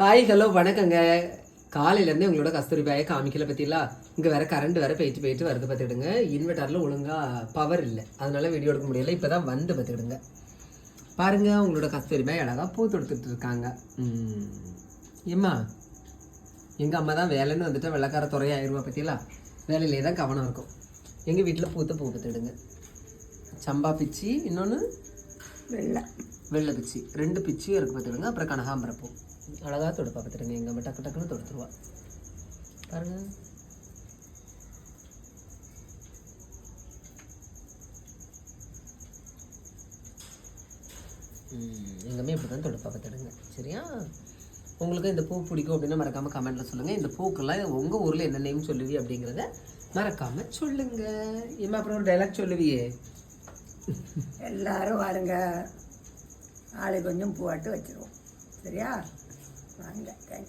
Hi hello வணக்கங்க. காலையிலேருந்து உங்களோட கஸ்தூரி பாயை காமிக்கல பற்றிங்களா இங்கே வேறு கரண்ட் வேறு போயிட்டு போயிட்டு வருது பார்த்துக்கிடுங்க இன்வெர்டரில் ஒழுங்காக பவர் இல்லை. அதனால் வீடியோ எடுக்க முடியல. இப்போ தான் வந்து பார்த்துக்கிடுங்க பாருங்கள் உங்களோட கஸ்தூரிபாய் அழகாக பூ தொடுத்துட்டு இருக்காங்க. ஏம்மா? எங்கள் அம்மா தான் வேலைன்னு வந்துட்டு வெள்ளக்கார துறையாயிருவா பற்றிங்களா வேலையிலே தான் கவனம் இருக்கும். எங்கள் வீட்டில் பூத்த பூ பார்த்துக்கிடுங்க சம்பா பிச்சு இன்னொன்று வெள்ளை. வெள்ளை பிச்சி. ரெண்டு பிச்சியும் இருக்கு பார்த்துடுங்க அப்புறம் கனகாம்பரம் பூ அழகாக தொடுப்பா பார்த்துடுங்க எங்கள் அம்மா டக்கு டக்குன்னு தொடுத்துருவா. பாருங்க. எங்கேயுமே இப்படி தான் தொடுப்பா பார்த்துடுங்க சரியா? உங்களுக்கு இந்த பூ பிடிக்கும் அப்படின்னா மறக்காமல் கமெண்ட்டில் சொல்லுங்கள் இந்த பூக்கெல்லாம் உங்கள் ஊரில் என்ன நேம் சொல்லுவி அப்படிங்கிறத மறக்காமல் சொல்லுங்கள் இம்மா அப்புறம் ஒரு டைலாக் சொல்லுவியே. எல்லாரும் வாருங்க. நாளை கொஞ்சம் பூவாட்டு வச்சிருவோம். சரியா? வாங்க தேங்க்யூ